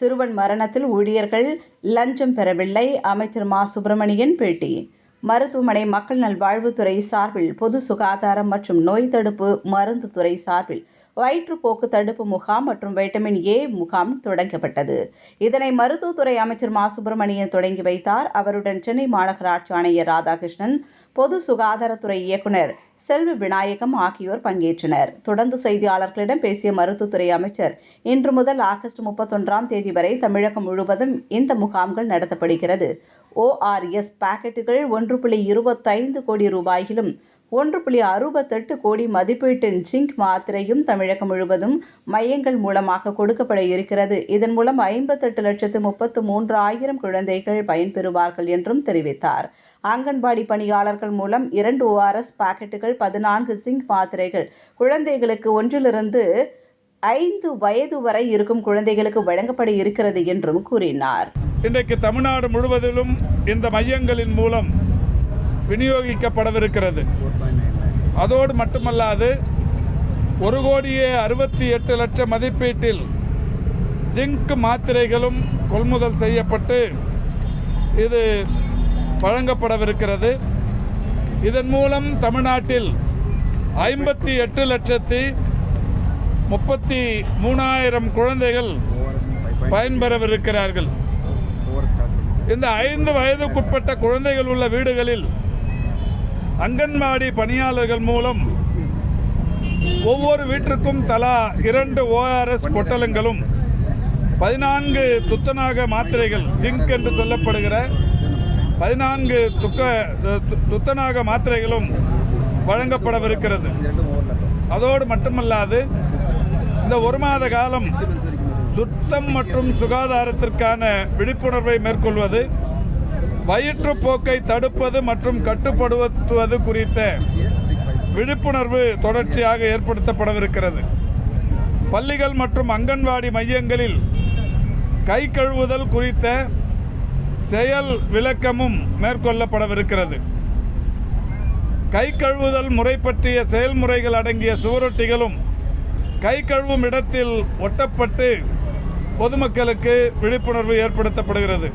சிறுவன் மரணத்தில் ஊழியர்கள் லஞ்சம் பெறவில்லை. அமைச்சர் மா. சுப்பிரமணியன் பேட்டி. மருத்துவமனை மக்கள் நல்வாழ்வுத்துறை சார்பில் பொது சுகாதாரம் மற்றும் நோய் தடுப்பு மருந்து துறை சார்பில் வயிற்றுப்போக்கு தடுப்பு முகாம் மற்றும் வைட்டமின் ஏ முகாம் தொடங்கப்பட்டது. இதனை மருத்துவத்துறை அமைச்சர் மா. சுப்பிரமணியன் தொடங்கி வைத்தார். அவருடன் சென்னை மாநகராட்சி ஆணையர் ராதாகிருஷ்ணன் பொது சுகாதாரத்துறை இயக்குனர் செல்வ விநாயகம் ஆகியோர் பங்கேற்றனர். தொடர்ந்து செய்தியாளர்களிடம் பேசிய மருத்துவத்துறை அமைச்சர் இன்று முதல் ஆகஸ்ட் முப்பத்தொன்றாம் தேதி வரை தமிழகம் முழுவதும் இந்த முகாம்கள் நடத்தப்படுகிறது. ஓஆர்எஸ் பாக்கெட்டுகள் ஒன்று புள்ளி இருபத்தைந்து கோடி ரூபாயிலும் ஒன்று புள்ளி அறுபத்தெட்டு கோடி மதிப்பீட்டின் ஜிங்க் மாத்திரையும் தமிழகம் முழுவதும் மையங்கள் மூலமாக கொடுக்கப்பட இருக்கிறது. இதன் மூலம் ஐம்பத்தெட்டு லட்சத்து முப்பத்து மூன்று ஆயிரம் குழந்தைகள் பயன்பெறுவார்கள் என்றும் தெரிவித்தார். அங்கன்வாடி பணியாளர்கள் மூலம் இரண்டு ஓஆர்எஸ் பாக்கெட்டுகள் பதினான்கு ஜிங்க் மாத்திரைகள். குழந்தைகளுக்கு ஒன்றிலிருந்து ஐந்து வயது வரை இருக்கும் குழந்தைகளுக்கு வழங்கப்பட இருக்கிறது என்றும் கூறினார். இன்றைக்கு தமிழ்நாடு முழுவதிலும் இந்த மையங்களின் மூலம் விநியோகிக்கப்படவிருக்கிறது. அதோடு மட்டுமல்லாது ஒரு கோடியே அறுபத்தி எட்டு லட்சம் மதிப்பீட்டில் ஜிங்க் மாத்திரைகளும் கொள்முதல் செய்யப்பட்டு இது வழங்கப்படவிருக்கிறது. இதன் மூலம் தமிழ்நாட்டில் ஐம்பத்தி எட்டு லட்சத்தி முப்பத்தி மூணாயிரம் குழந்தைகள் பயன்பெறவிருக்கிறார்கள். இந்த ஐந்து வயதுக்குட்பட்ட குழந்தைகள் உள்ள வீடுகளில் அங்கன்வாடி பணியாளர்கள் மூலம் ஒவ்வொரு வீட்டிற்கும் தலா இரண்டு ஓஆர்எஸ் பொட்டலங்களும் பதினான்கு துத்தநாக மாத்திரைகள் ஜிங்க் என்று சொல்லப்படுகிற பதினான்கு துக்க து- துத்தநாக மாத்திரைகளும் வழங்கப்படவிருக்கிறது. அதோடு மட்டுமல்லாது இந்த ஒரு மாத காலம் சுத்தம் மற்றும் சுகாதாரத்திற்கான விழிப்புணர்வை மேற்கொள்வது வயிற்றுப்போக்கை தடுப்பது மற்றும் கட்டுப்படுத்துவது குறித்த விழிப்புணர்வு தொடர்ச்சியாக ஏற்படுத்தப்படவிருக்கிறது. பள்ளிகள் மற்றும் அங்கன்வாடி மையங்களில் கை கழுவுதல் குறித்த செயல் விளக்கமும் மேற்கொள்ளப்படவிருக்கிறது. கை கழுவுதல் முறை பற்றிய செயல்முறைகள் அடங்கிய சுவரொட்டிகளும் கை கழுவும் இடத்தில் ஒட்டப்பட்டு பொதுமக்களுக்கு விழிப்புணர்வு ஏற்படுத்தப்படுகிறது.